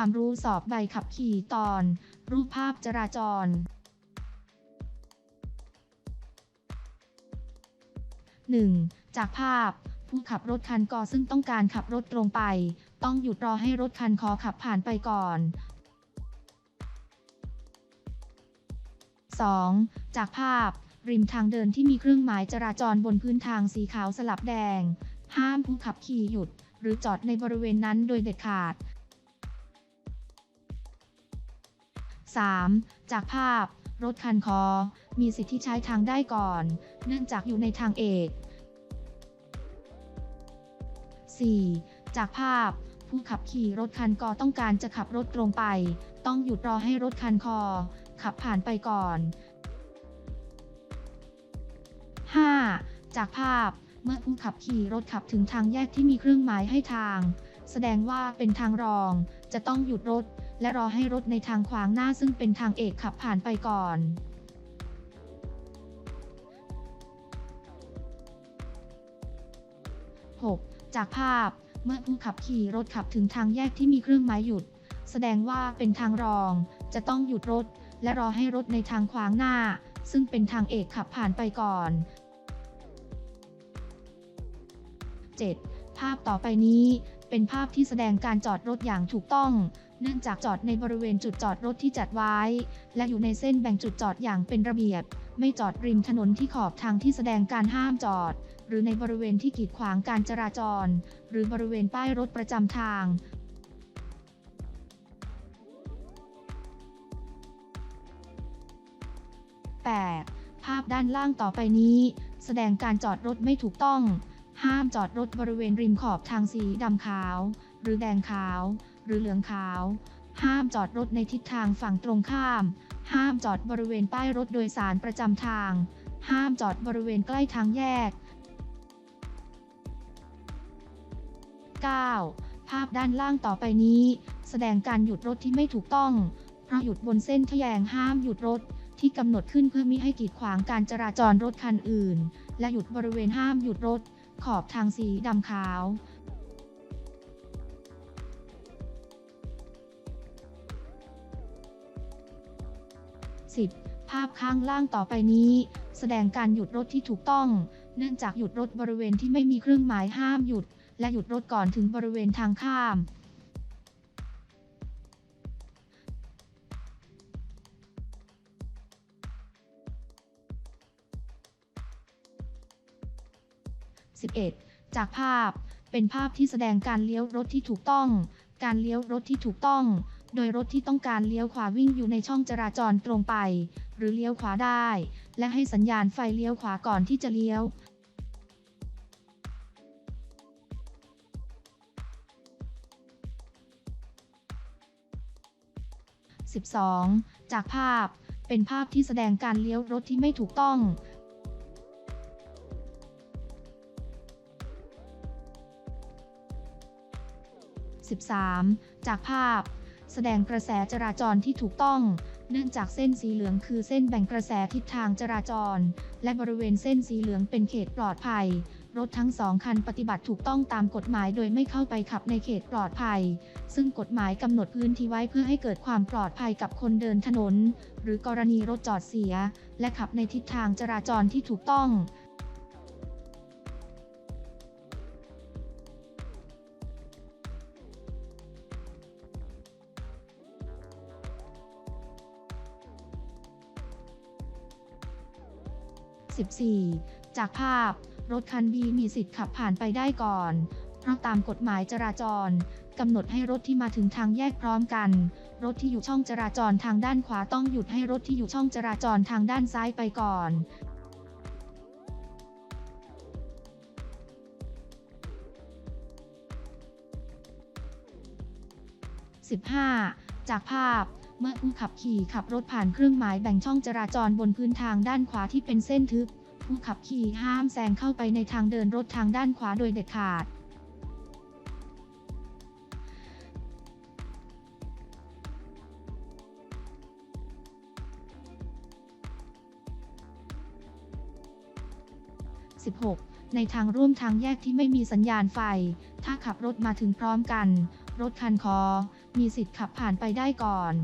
ความรู้สอบใบขับขี่ตอน รูปภาพจราจร 1. จากภาพ ผู้ขับรถคันกอซึ่งต้องการขับรถตรงไป ต้องหยุดรอให้รถคันคอขับผ่านไปก่อน 2. จากภาพ ริมทางเดินที่มีเครื่องหมายจราจรบนพื้นทางสีขาวสลับแดง ห้ามผู้ขับขี่หยุด หรือจอดในบริเวณนั้นโดยเด็ดขาด 3. จากภาพ รถคันคอ มีสิทธิใช้ทางได้ก่อน เนื่องจากอยู่ในทางเอก 4. จากภาพ ผู้ขับขี่รถคันกอต้องการจะขับรถตรงไป ต้องหยุดรอให้รถคันคอ ขับผ่านไปก่อน 5. จากภาพเมื่อผู้ขับขี่รถขับถึงทางแยกที่มีเครื่องหมายให้ทาง แสดงว่าเป็นทางรอง จะต้องหยุดรถ และรอให้รถในทางขวางหน้าซึ่งเป็นทางเอกขับผ่านไปก่อน 6. จากภาพเมื่อผู้ขับขี่รถขับถึงทางแยกที่มีเครื่องหมายหยุด แสดงว่าเป็นทางรอง จะต้องหยุดรถ และรอให้รถในทางขวางหน้า ซึ่งเป็นทางเอกขับผ่านไปก่อน 7. ภาพต่อไปนี้เป็นภาพที่แสดงการจอดรถอย่างถูกต้อง เนื่องจากจอดในบริเวณจุดจอดรถที่จัดไว้ และอยู่ในเส้นแบ่งจุดจอดอย่างเป็นระเบียบ ไม่จอดริมถนนที่ขอบทางที่แสดงการห้ามจอด หรือในบริเวณที่กีดขวางการจราจร หรือบริเวณป้ายรถประจำทาง 8. ภาพด้านล่างต่อไปนี้ แสดงการจอดรถไม่ถูกต้อง ห้ามจอดรถบริเวณริมขอบทางสีดำขาว หรือแดงขาว หรือเหลืองขาว ห้ามจอดรถในทิศทางฝั่งตรงข้าม ห้ามจอดบริเวณป้ายรถโดยสารประจำทาง ห้ามจอดบริเวณใกล้ทางแยก 9. ภาพด้านล่างต่อไปนี้ แสดงการหยุดรถที่ไม่ถูกต้อง เพราะหยุดบนเส้นทแยงห้ามหยุดรถที่กำหนดขึ้นเพื่อมิให้กีดขวางการจราจรรถคันอื่น และหยุดบริเวณห้ามหยุดรถ ขอบทางสีดำขาว ภาพข้างล่างต่อไปนี้ แสดงการหยุดรถที่ถูกต้อง เนื่องจากหยุดรถบริเวณที่ไม่มีเครื่องหมายห้ามหยุด และหยุดรถก่อนถึงบริเวณทางข้าม 11. จากภาพ เป็นภาพที่แสดงการเลี้ยวรถที่ถูกต้อง การเลี้ยวรถที่ถูกต้อง โดยรถที่ต้องการเลี้ยวขวาวิ่งอยู่ในช่องจราจรตรงไป หรือเลี้ยวขวาได้ และให้สัญญาณไฟเลี้ยวขวาก่อนที่จะเลี้ยว 12. จากภาพ เป็นภาพที่แสดงการเลี้ยวรถที่ไม่ถูกต้อง 13. จากภาพ แสดงกระแสจราจรที่ถูกต้อง เนื่องจากเส้นสีเหลืองคือเส้นแบ่งกระแสทิศทางจราจร และบริเวณเส้นสีเหลืองเป็นเขตปลอดภัย รถทั้งสองคันปฏิบัติถูกต้องตามกฎหมายโดยไม่เข้าไปขับในเขตปลอดภัย ซึ่งกฎหมายกำหนดพื้นที่ไว้เพื่อให้เกิดความปลอดภัยกับคนเดินถนน หรือกรณีรถจอดเสีย และขับในทิศทางจราจรที่ถูกต้อง 14. จากภาพ รถคัน B มีสิทธิ์ขับผ่านไปได้ก่อน เพราะตามกฎหมายจราจรกำหนดให้รถที่มาถึงทางแยกพร้อมกัน รถที่อยู่ช่องจราจรทางด้านขวาต้องหยุดให้รถที่อยู่ช่องจราจรทางด้านซ้ายไปก่อน 15. จากภาพ เมื่อผู้ขับขี่ขับรถผ่านเครื่องหมายแบ่งช่องจราจรบนพื้นทางด้านขวาที่เป็นเส้นทึบ ผู้ขับขี่ห้ามแซงเข้าไปในทางเดินรถทางด้านขวาโดยเด็ดขาด 16. ในทางร่วมทางแยกที่ไม่มีสัญญาณไฟ ถ้าขับรถมาถึงพร้อมกัน รถคันคอ มีสิทธิ์ขับผ่านไปได้ก่อน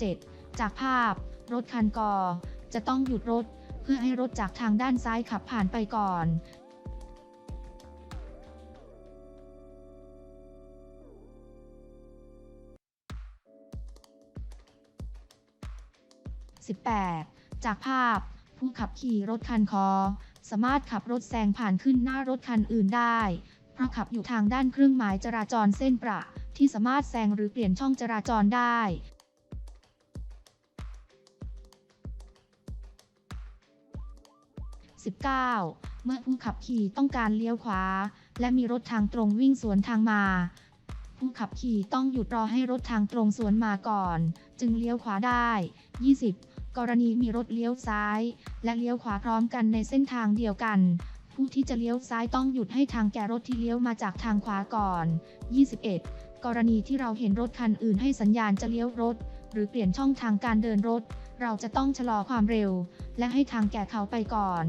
17. จากภาพ รถคันกอ จะต้องหยุดรถ เพื่อให้รถจากทางด้านซ้ายขับผ่านไปก่อน 18. จากภาพ ผู้ขับขี่รถคันคอ สามารถขับรถแซงผ่านขึ้นหน้ารถคันอื่นได้ เพราะขับอยู่ทางด้านเครื่องหมายจราจรเส้นประ ที่สามารถแซงหรือเปลี่ยนช่องจราจรได้ 19. เมื่อผู้ขับขี่ต้องการเลี้ยวขวา และมีรถทางตรงวิ่งสวนทางมา ผู้ขับขี่ต้องหยุดรอให้รถทางตรงสวนมาก่อน จึงเลี้ยวขวาได้ 20. กรณีมีรถเลี้ยวซ้าย และเลี้ยวขวาพร้อมกันในเส้นทางเดียวกัน ผู้ที่จะเลี้ยวซ้ายต้องหยุดให้ทางแก่รถที่เลี้ยวมาจากทางขวาก่อน 21. กรณีที่เราเห็นรถคันอื่นให้สัญญาณจะเลี้ยวรถ หรือเปลี่ยนช่องทางการเดินรถ เราจะต้องชะลอความเร็ว และให้ทางแก่เขาไปก่อน